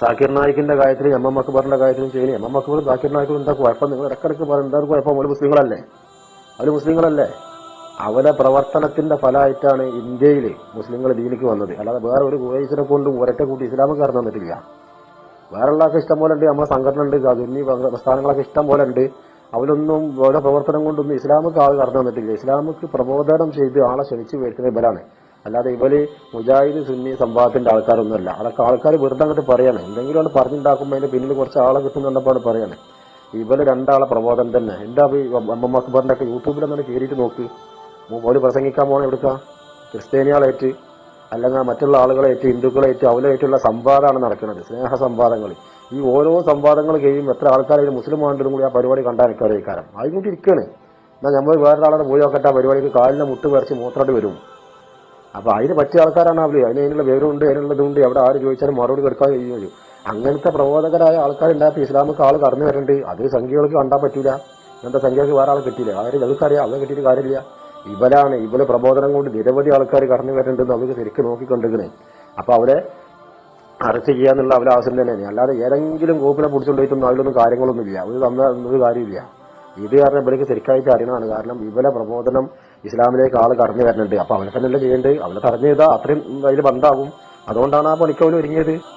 സാക്കിർ നായിക്കിന്റെ കാര്യത്തിലും എം അക്ബറിന്റെ കാര്യത്തിലും ചെയ്യുന്നത് എം എം അക്ബറും സാക്കിർ നായിക്കും എന്താ കുഴപ്പം? നിങ്ങൾ ഇടക്കിടക്ക് പറയും എന്താ കുഴപ്പം? അവർ മുസ്ലിങ്ങളല്ലേ? അവർ മുസ്ലിങ്ങളല്ലേ? അവരെ പ്രവർത്തനത്തിന്റെ ഫലമായിട്ടാണ് ഇന്ത്യയിൽ മുസ്ലിങ്ങൾ ദീനിക്ക് വന്നത്. അല്ലാതെ വേറെ ഒരു കുവൈസിനെ കൊണ്ട് ഒരറ്റ കൂട്ടി ഇസ്ലാമിൽ വന്നിട്ടില്ല. തന്നിട്ടില്ല ഉള്ളവർക്ക് ഇഷ്ടം പോലെ ഉണ്ട്. നമ്മുടെ സംഘടന ഉണ്ട്. സുന്നി പ്രസ്ഥാനങ്ങളൊക്കെ ഇഷ്ടം പോലെ ഉണ്ട്. അവരൊന്നും ഓരോ പ്രവർത്തനം കൊണ്ടൊന്നും ഇസ്ലാമുക്ക് ആൾ കടന്നു വന്നിട്ടില്ല. ഇസ്ലാമുക്ക് പ്രബോധനം ചെയ്ത് ആളെ ശ്രമിച്ചു വരുത്തുന്ന ഇവരാണ്. അല്ലാതെ ഇവർ മുജാഹിദ് സുന്നി സംവാദത്തിന്റെ ആൾക്കാരൊന്നുമല്ല. അതൊക്കെ ആൾക്കാർ വെറുതെ അങ്ങോട്ട് പറയാണ്. എന്തെങ്കിലും ആണ് പറഞ്ഞുണ്ടാക്കുമ്പോൾ അതിന്റെ പിന്നിൽ കുറച്ച് ആളെ കിട്ടുന്നുണ്ടപ്പോൾ പറയണേ. ഇവർ രണ്ടാളെ പ്രബോധനം തന്നെ. എന്താ ഈ അമ്മ അക്ബറിന്റെ ഒക്കെ യൂട്യൂബിൽ അങ്ങനെ കയറിയിട്ട് നോക്കി. ഒരു പ്രസംഗിക്കാൻ പോണ എടുക്ക ക്രിസ്ത്യാനികളേറ്റ് അല്ലെങ്കിൽ മറ്റുള്ള ആളുകളേറ്റ് ഹിന്ദുക്കളേറ്റ് അവരേറ്റുള്ള സംവാദമാണ് നടക്കുന്നത്. സ്നേഹ സംവാദങ്ങൾ ഈ ഓരോ സംവാദങ്ങൾ കഴിയും എത്ര ആൾക്കാരും മുസ്ലിം ആണ്ടിലും കൂടി ആ പരിപാടി കണ്ടാൽ നിൽക്കാതെ കാലം. ആയിക്കൊണ്ട് ഇരിക്കുകയാണ് എന്നാൽ നമ്മൾ വേറൊരാളെ പോയി നോക്കട്ടെ ആ പരിപാടിക്ക് കാലിനെ മുട്ട് പറിച്ച് മൂത്രമായിട്ട് വരും. അപ്പൊ അതിന് പറ്റിയ ആൾക്കാരാണ് അവർ. അതിന് അതിനുള്ള വിവരമുണ്ട് അതിനുള്ളതുണ്ട് അവിടെ ആര് ചോദിച്ചാലും മറുപടി കൊടുക്കാൻ കഴിയും അങ്ങനത്തെ പ്രബോധകരായ ആൾക്കാരുണ്ടായിട്ട് ഇസ്ലാമിക്ക് ആൾ കടന്നു വരണ്ട്. അത് സംഖ്യകൾക്ക് കണ്ടാൻ പറ്റില്ല ഇങ്ങനത്തെ സംഖ്യകൾക്ക് വേറെ ആൾ കിട്ടിയില്ല. ആരും അവർക്കറിയാം. അവരെ കിട്ടിയിട്ട് കാര്യമില്ല. ഇവരാണ് ഇവരെ പ്രബോധനം കൊണ്ട് നിരവധി ആൾക്കാർ കടന്നു വരണ്ടെന്ന് അവർക്ക് ശരിക്കും നോക്കിക്കൊണ്ടിരിക്കണേ. അപ്പൊ അവരെ അറസ്റ്റ് ചെയ്യാന്നുള്ള അവരെ ആവശ്യം തന്നെയാണ്. അല്ലാതെ ഏതെങ്കിലും ഗ്രൂപ്പിനെ പിടിച്ചുകൊണ്ടിട്ടൊന്നും അതിലൊന്നും കാര്യങ്ങളൊന്നുമില്ല. അവർ തന്ന ഒരു കാര്യമില്ല. ഇത് കാരണം ഇവർക്ക് ശരിക്കായിട്ട് അറിയണമാണ് കാരണം ഇവരെ പ്രബോധനം ഇസ്ലാമിലേക്ക് ആൾ കടന്നു വരുന്നുണ്ട്. അപ്പൊ അവനെ തന്നെയല്ലേ ചെയ്യേണ്ടത്? അവനെ തടഞ്ഞു ചെയ്താൽ അത്രയും അതിൽ ബന്ധാവും അതുകൊണ്ടാണ് ആ പണിക്കവന് ഒരുങ്ങിയത്.